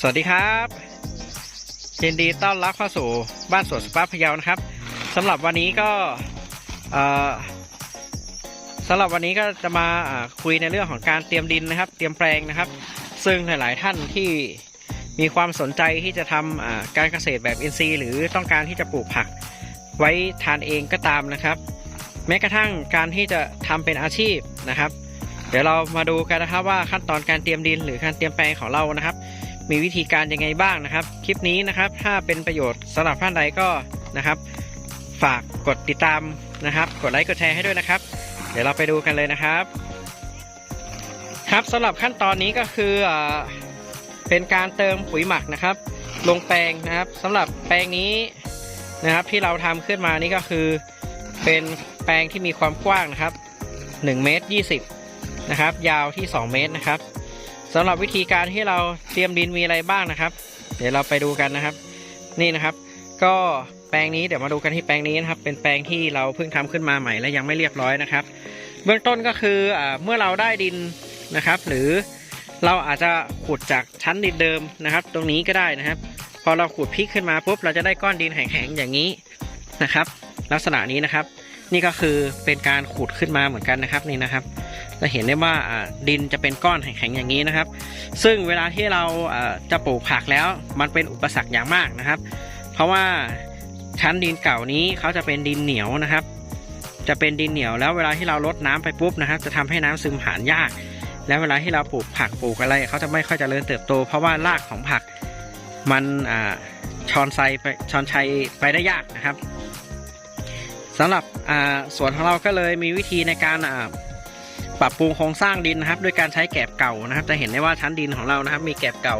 สวัสดีครับยินดีต้อนรับเข้าสู่บ้านสวนสปาพะเยานะครับสำหรับวันนี้ก็สำหรับวันนี้ก็จะมาคุยในเรื่องของการเตรียมดินนะครับ เตรียมแปลงนะครับ ซึ่งหลาย ๆ ท่านที่มีความสนใจที่จะทำอ่าการเกษตรแบบอินทรีย์ หรือต้องการที่จะปลูกผัก ไว้ทานเองก็ตามนะครับ แม้กระทั่งการที่จะทำเป็นอาชีพนะครับ เดี๋ยวเรามาดูกันนะครับว่าขั้นตอนการเตรียมดินหรือการเตรียมแปลงของเรานะครับ มีวิธีการยังไงบ้างนะครับ คลิปนี้นะครับ ถ้าเป็นประโยชน์สำหรับท่านใดก็นะครับ ฝากกดติดตามนะครับ กดไลค์กดแชร์ให้ด้วยนะครับ เดี๋ยวเราไปดูกันเลยนะครับ ครับสำหรับขั้นตอนนี้ก็คือเป็นการเติมปุ๋ยหมักนะครับ ลงแปลงนะครับสำหรับแปลงนี้นะครับ ที่เราทำขึ้นมานี่ก็คือเป็นแปลงที่มีความกว้างนะครับ1เมตร20นะครับ ยาวที่ 2 เมตรนะครับ สำหรับวิธีการที่เราเตรียมดินมีอะไรบ้างนะครับ เดี๋ยวเราไปดูกันนะครับ นี่นะครับ ก็แปลงนี้เดี๋ยวมาดูกันที่แปลงนี้นะครับ เป็นแปลงที่เราเพิ่งทำขึ้นมาใหม่และยังไม่เรียบร้อยนะครับ เบื้องต้นก็คืออเมื่อเราได้ดินนะครับ หรือเราอาจจะขุดจากชั้นดินเดิมนะครับ ตรงนี้ก็ได้นะครับ พอเราขุดพลิกขึ้นมาปุ๊บเราจะได้ก้อนดินแข็งๆอย่างนี้นะครับ ลักษณะนี้นะครับ นี่ก็คือเป็นการขุดขึ้นมาเหมือนกันนะครับนี่นะครับ จะเห็นได้ว่าดินจะเป็นก้อนแข็งๆอย่างนี้นะครับ ซึ่งเวลาที่เราจะปลูกผักแล้วมันเป็นอุปสรรคอย่างมากนะครับ เพราะว่าชั้นดินเก่านี้เขาจะเป็นดินเหนียวนะครับ จะเป็นดินเหนียวแล้วเวลาที่เราลดน้ำไปปุ๊บนะครับ จะทำให้น้ำซึมผ่านยาก แล้วเวลาที่เราปลูกผักปลูกอะไรเขาจะไม่ค่อยจเจริญเติบโต เพราะว่ารากของผักมันอชอนไซไปชอนชัยไปได้ยากนะครับ สำหรับสวนของเราก็เลยมีวิธีในการปรับปรุงโครงสร้างดินนะครับ ด้วยการใช้แกบเก่านะครับ จะเห็นได้ว่าชั้นดินของเรานะครับ มีแกบเก่า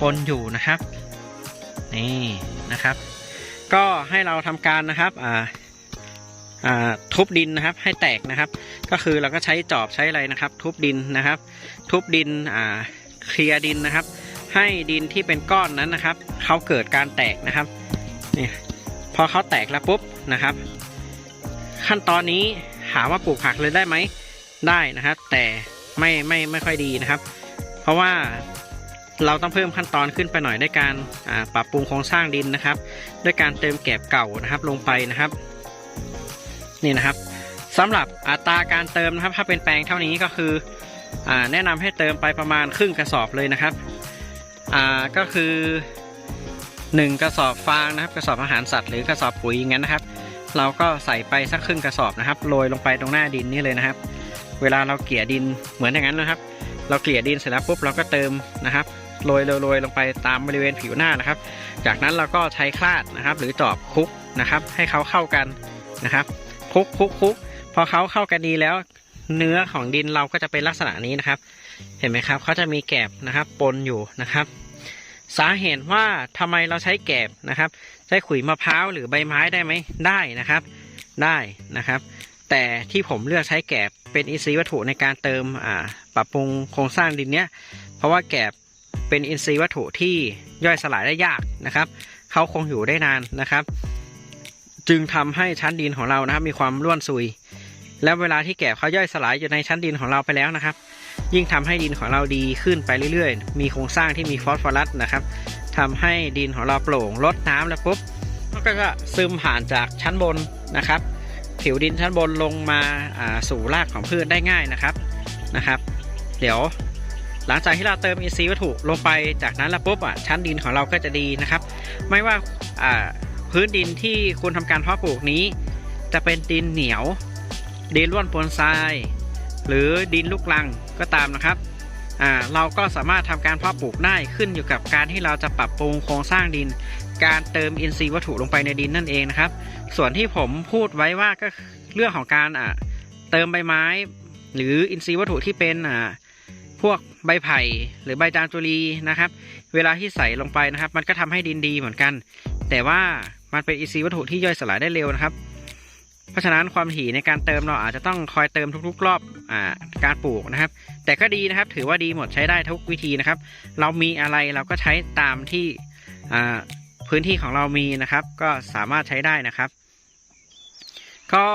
ปนอยู่นะครับนี่นะครับ ก็ให้เราทำการนะครับอ่าทุบดินนะครับ ให้แตกนะครับ ก็คือเราก็ใช้จอบใช้อะไรนะครับ ทุบดินนะครับ ทุบดินเคลียร์ดินนะครับ ให้ดินที่เป็นก้อนนั้นนะครับเขาเกิดการแตกนะครับนี่พอเขาแตกแล้วปุ๊บนะครับ ขั้นตอนนี้ถามว่าปลูกผักเลยได้ไหมได้นะครับ แต่ไม่ไม่ไม่ค่อยดีนะครับ เพราะว่าเราต้องเพิ่มขั้นตอนขึ้นไปหน่อยด้วยการปรับปรุงโครงสร้างดินนะครับ ด้วยการเติมแกบเก่านะครับลงไปนะครับ นี่นะครับสำหรับอัตราการเติมนะครับ ถ้าเป็นแปลงเท่านี้ก็คืออแนะนำให้เติมไปประมาณครึ่งกระสอบเลยนะครับก็คือหนึ่งกระสอบฟางนะครับ กระสอบอาหารสัตว์หรือกระสอบปุ๋ยอย่างนั้นนะครับ เราก็ใส่ไปสักครึ่งกระสอบนะครับโรยลงไปตรงหน้าดินนี่เลยนะครับ เวลาเราเกลี่ยดินเหมือนอย่างนั้นนะครับ เราเกลี่ยดินเสร็จแล้วปุ๊บเราก็เติมนะครับโรยโรยลงไปตามบริเวณผิวหน้านะครับ จากนั้นเราก็ใช้คลาดนะครับ หรือจอบคุกนะครับ ให้เขาเข้ากันนะครับ คุกคุกคุกพอเขาเข้ากันดีแล้ว เนื้อของดินเราก็จะเป็นลักษณะนี้นะครับ เห็นไหมครับเขาจะมีแกบนะครับปนอยู่นะครับ สาเหตุว่าทำไมเราใช้แกบนะครับ ใช้ขุยมะพร้าวหรือใบไม้ได้ไหมได้นะครับ ได้นะครับ แต่ที่ผมเลือกใช้แกบเป็นอินทรีย์วัตถุในการเติมปรับปรุงโครงสร้างดินเนี้ยเพราะว่าแกบเป็นอินทรีย์วัตถุที่ย่อยสลายได้ยากนะครับเขาคงอยู่ได้นานนะครับ จึงทำให้ชั้นดินของเรานะครับ มีความร่วนซุย แล้วเวลาที่แกบเขาย่อยสลายอยู่ในชั้นดินของเราไปแล้วนะครับ ยิ่งทำให้ดินของเราดีขึ้นไปเรื่อยๆ มีโครงสร้างที่มีฟอสฟอรัสนะครับทำให้ดินของเราโปร่งลดน้ำแล้วปุ๊บมันก็จะซึมผ่านจากชั้นบนนะครับ ผิวดินชั้นบนลงมาาสู่รากของพืชได้ง่ายนะครับนะครับ เดี๋ยวหลังจากที่เราเติมอินทรีย์วัตถุลงไปจากนั้นแล้วปุ๊บอะชั้นดินของเราก็จะดีนะครับ ไม่ว่าอ่าพื้นดินที่คุณทำการเพาะปลูกนี้ จะเป็นดินเหนียวดินร่วนปนทราย หรือดินลูกลังก็ตามนะครับเราก็สามารถทำการเพาะปลูกได้ขึ้นอยู่กับการที่เราจะปรับปรุงโครงสร้างดิน การเติมอินทรีย์วัตถุลงไปในดินนั่นเองนะครับ ส่วนที่ผมพูดไว้ว่าก็เรื่องของการเติมใบไม้ หรืออินทรีย์วัตถุที่เป็นพวกใบไผ่หรือใบจามจุลีนะครับ เวลาที่ใส่ลงไปนะครับ มันก็ทำให้ดินดีเหมือนกัน แต่ว่ามันเป็นอินทรีย์วัตถุที่ย่อยสลายได้เร็วนะครับ ราะฉะนั้นความถี่ในการเติมเราอาจจะต้องคอยเติมทุกๆ รอบอ่าการปลูกนะครับ แต่ก็ดีนะครับถือว่าดีหมดใช้ได้ทุกวิธีนะครับ เรามีอะไรเราก็ใช้ตามที่อ่าพื้นที่ของเรามีนะครับ ก็สามารถใช้ได้นะครับ ก็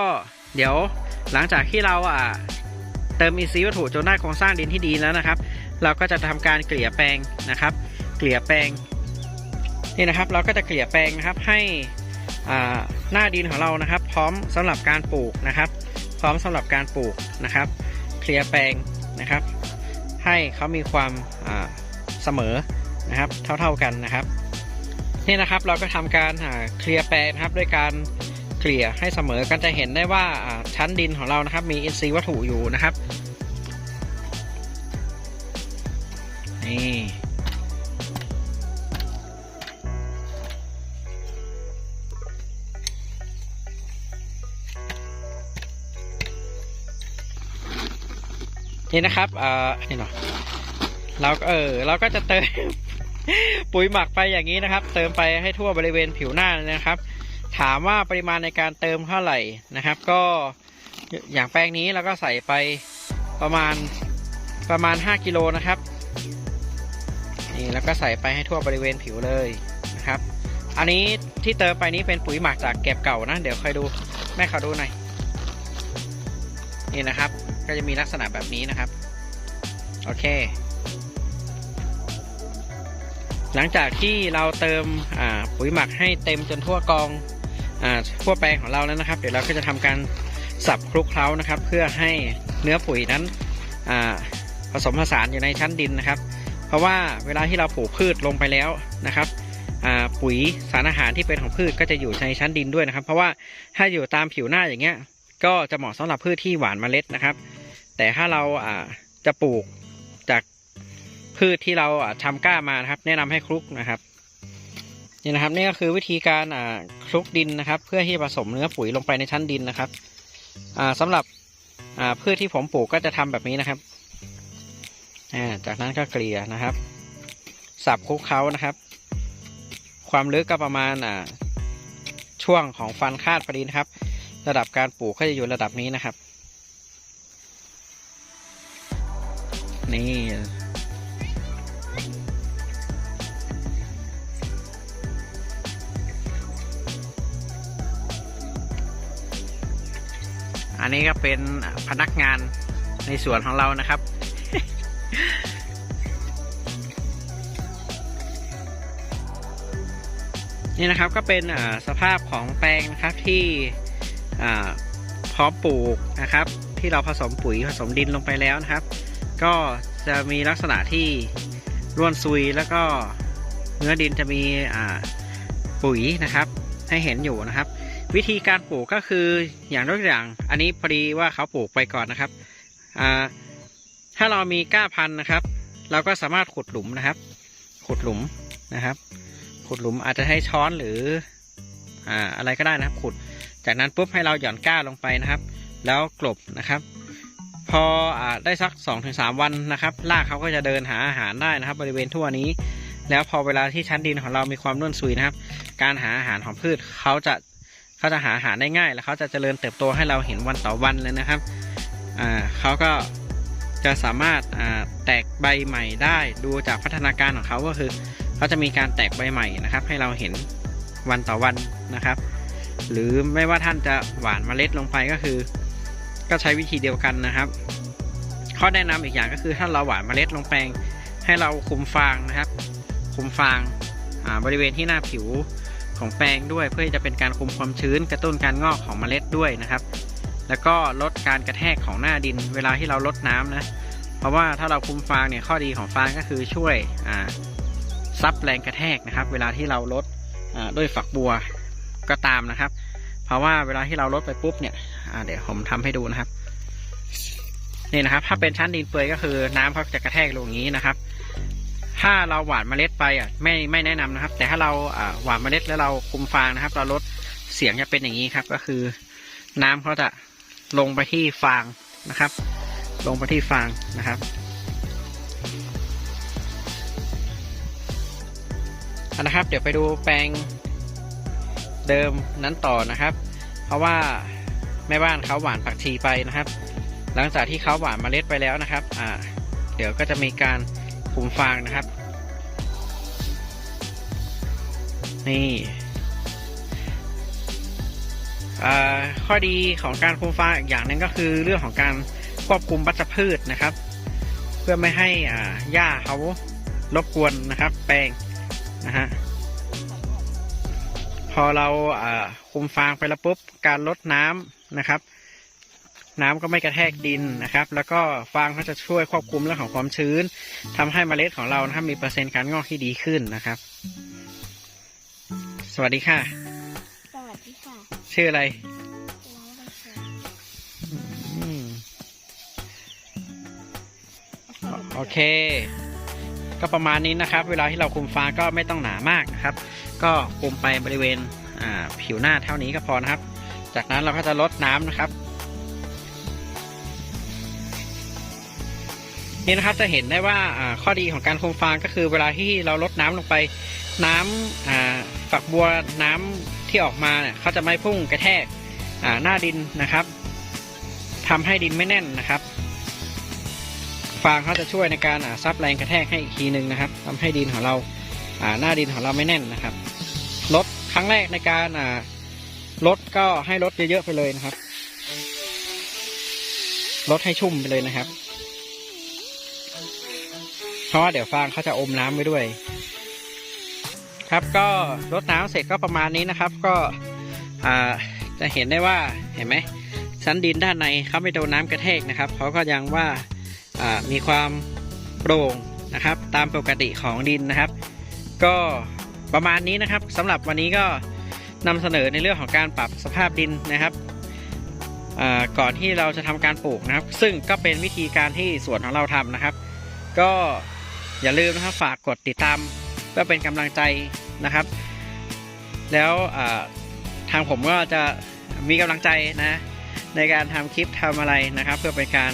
เดี๋ยวหลังจากที่เราอ่าเติมอินทรีย์วัตถุจนได้โครงสร้างดินที่ดีแล้วนะครับ เราก็จะทำการเกลี่ยแปลงนะครับ เกลี่ยแปลงนี่นะครับ เราก็จะเกลี่ยแปลงนะครับให้ หน้าดินของเรานะครับ พร้อมสำหรับการปลูกนะครับ พร้อมสำหรับการปลูกนะครับ เคลียร์แปลงนะครับ ให้เขามีความเสมอนะครับ เท่าๆกันนะครับนี่นะครับเราก็ทำการเคลียร์แปลงนะครับด้วยการเกลี่ยให้เสมอกันจะเห็นได้ว่าชั้นดินของเรานะครับ มีอินทรีย์วัตถุอยู่นะครับนี่ นี่นะครับ เอ่านี่เนาะเราก็เออเราก็จะเติม ปุ๋ยหมักไปอย่างนี้นะครับ เติมไปให้ทั่วบริเวณผิวหน้าเลยนะครับ ถามว่าปริมาณในการเติมเท่าไหร่นะครับ ก็อย่างแป้งนี้เราก็ใส่ไปประมาณประมาณ 5กิโลนะครับนี่แล้วก็ใส่ไปให้ทั่วบริเวณผิวเลยนะครับ อันนี้ที่เติมไปนี้เป็นปุ๋ยหมักจากเก็บเก่านะ เดี๋ยวค่อยดูแม่ขอดูหน่อยนี่นะครับ ก็จะมีลักษณะแบบนี้นะครับ โอเค หลังจากที่เราเติมปุ๋ยหมักให้เต็มจนทั่วกองอทั่วแปลงของเราแล้วนะครับ เดี๋ยวเราก็จะทำการสับคลุกเคล้านะครับ เพื่อให้เนื้อปุ๋ยนั้นผสมผสานอยู่ในชั้นดินนะครับ เพราะว่าเวลาที่เราปลูกพืชลงไปแล้วนะครับปุ๋ยสารอาหารที่เป็นของพืชก็จะอยู่ในชั้นดินด้วยนะครับ เพราะว่าถ้าอยู่ตามผิวหน้าอย่างเงี้ย ก็จะเหมาะสำหรับพืชที่หวานเมล็ดนะครับ แต่ถ้าเราอ่าจะปลูกจากพืชที่เราอ่าทำกล้ามานะครับ แนะนำให้คลุกนะครับนี่นะครับนี่ก็คือวิธีการอ่าคลุกดินนะครับ เพื่อที่ผสมเนื้อปุ๋ยลงไปในชั้นดินนะครับอ่าสำหรับอ่าพืชที่ผมปลูกก็จะทำแบบนี้นะครับอ่าจากนั้นก็เกลี่ยนะครับ สับคลุกเคล้านะครับ ความลึกก็ประมาณอ่าช่วงของฟันคาดพอดีนะครับ ระดับการปลูกก็จะอยู่ระดับนี้นะครับ นี่ อันนี้ก็เป็นพนักงานในสวนของเรานะครับนี่นะครับก็เป็นสภาพของแปลงนะครับที่ พร้อมปลูกนะครับ ที่เราผสมปุ๋ยผสมดินลงไปแล้วนะครับ ก็จะมีลักษณะที่ร่วนซุยแล้วก็เนื้อดินจะมีปุ๋ยนะครับ ให้เห็นอยู่นะครับ วิธีการปลูกก็คืออย่างยกตัวอย่าง อันนี้พอดีว่าเขาปลูกไปก่อนนะครับถ้าเรามีก้าพันนะครับ เราก็สามารถขุดหลุมนะครับ ขุดหลุมนะครับ ขุดหลุมอาจจะให้ช้อนหรืออ่าอะไรก็ได้นะครับ ขุด จากนั้นปุ๊บให้เราหย่อนก้าลงไปนะครับ แล้วกลบนะครับ พออได้สัก 2-3 วันนะครับรากเขาก็จะเดินหาอาหารได้นะครับ บริเวณทั่วนี้ แล้วพอเวลาที่ชั้นดินของเรามีความร่นซุยนะครับ การหาอาหารของพืชเขาจะเขาจะหาอาหารได้ง่าย แล้วเขาจะเจริญเติบโตให้เราเห็นวันต่อวันเลยนะครับอ่าเขาก็จะสามารถแตกใบใหม่ได้ดูจากพัฒนาการของเขาก็คือเขาจะมีการแตกใบใหม่นะครับ ให้เราเห็นวันต่อวันนะครับ หรือไม่ว่าท่านจะหวานเมล็ดลงไปก็คือ ก็ใช้วิธีเดียวกันนะครับ ข้อแนะนำอีกอย่างก็คือถ้าเราหวานเมล็ดลงแปลง ให้เราคุมฟางนะครับ คุมฟางบริเวณที่หน้าผิวของแปลงด้วย เพื่อจะเป็นการคุมความชื้นกระตุ้นการงอกของเมล็ดด้วยนะครับ แล้วก็ลดการกระแทกของหน้าดินเวลาที่เราลดน้ำนะ เพราะว่าถ้าเราคุมฟางเนี่ยข้อดีของฟางก็คือช่วยซับแรงกระแทกนะครับ เวลาที่เราลดด้วยฝักบัว ก็ตามนะครับ เพราะว่าเวลาที่เราลดไปปุ๊บเนี่ยเดี๋ยวผมทำให้ดูนะครับ นี่นะครับ ถ้าเป็นชั้นดินเปื่อยก็คือ น้ำเขาจะกระแทกลงอย่างนี้นะครับ ถ้าเราหว่านเมล็ดไปอะไม่ไม่แนะนำนะครับ แต่ถ้าเราหว่านเมล็ดแล้วเราคุมฟางนะครับ เราลดเสียงจะเป็นอย่างนี้ครับ ก็คือ น้ำเขาจะลงไปที่ฟางนะครับ ลงไปที่ฟางนะครับนะครับ เดี๋ยวไปดูแปลง เดิมนั้นต่อนะครับ เพราะว่าแม่บ้านเขาหว่านผักชีไปนะครับ หลังจากที่เขาหว่านเมล็ดไปแล้วนะครับอ่าเดี๋ยวก็จะมีการคุมฟางนะครับ นี่ข้อดีของการคุมฟางอีกอย่างหนึ่งก็คือเรื่องของการควบคุมวัชพืชนะครับ เพื่อไม่ให้อ่าหญ้าเขารบกวนนะครับ แปลงนะฮะ พอเราอ่าคุมฟางไปแล้วปุ๊บการลดน้ำนะครับ น้ำก็ไม่กระแทกดินนะครับ แล้วก็ฟางก็จะช่วยควบคุมเรื่องของความชื้นทำให้เมล็ดของเรานะครับมีเปอร์เซ็นต์การงอกที่ดีขึ้นนะครับ สวัสดีค่ะ สวัสดีค่ะ ชื่ออะไรน้องใบเฟิร์นอืมโอเค ก็ประมาณนี้นะครับ เวลาที่เราคุมฟางก็ไม่ต้องหนามากนะครับ ก็คุมไปบริเวณผิวหน้าเท่านี้ก็พอนะครับ จากนั้นเราก็จะลดน้ำนะครับนี่นะครับจะเห็นได้ว่าข้อดีของการคุมฟางก็คือเวลาที่เราลดน้ำลงไป น้ำอ่าฝักบัวน้ำที่ออกมาเนี่ยเขาจะไม่พุ่งกระแทกหน้าดินนะครับทำให้ดินไม่แน่นนะครับ ฟางเขาจะช่วยในการซับแรงกระแทกให้อีกทีหนึ่งนะครับทำให้ดินของเราอ่าหน้าดินของเราไม่แน่นนะครับลดครั้งแรกในการอ่าลดก็ให้ลดเยอะๆไปเลยนะครับลดให้ชุ่มไปเลยนะครับ เพราะว่าเดี๋ยวฟางเขาจะอมน้ำไว้ด้วย ครับก็ลดน้ำเสร็จก็ประมาณนี้นะครับ ก็อ่าจะเห็นได้ว่าเห็นไหมชั้นดินด้านในเขาไม่โดนน้ำกระแทกนะครับเขาก็ยังว่า มีความโปร่งนะครับ ตามปกติของดินนะครับ ก็ประมาณนี้นะครับสำหรับวันนี้ก็นำเสนอในเรื่องของการปรับสภาพดินนะครับก่อนที่เราจะทำการปลูกนะครับ ซึ่งก็เป็นวิธีการที่สวนของเราทำนะครับ ก็อย่าลืมนะครับฝากกดติดตามเพื่อเป็นกำลังใจนะครับ แล้วทางผมก็จะมีกำลังใจนะในการทำคลิปทำอะไรนะครับ เพื่อเป็นการ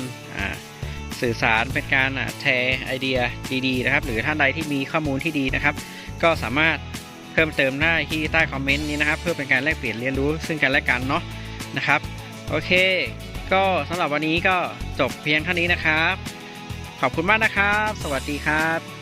สื่อสารเป็นการแชร์ไอเดียดีๆนะครับ หรือท่านใดที่มีข้อมูลที่ดีนะครับ ก็สามารถเพิ่มเติมได้ที่ใต้คอมเมนต์นี้นะครับ เพื่อเป็นการแลกเปลี่ยนเรียนรู้ซึ่งกันและกันเนาะนะครับ โอเค ก็สำหรับวันนี้ก็จบเพียงเท่านี้นะครับ ขอบคุณมากนะครับ สวัสดีครับ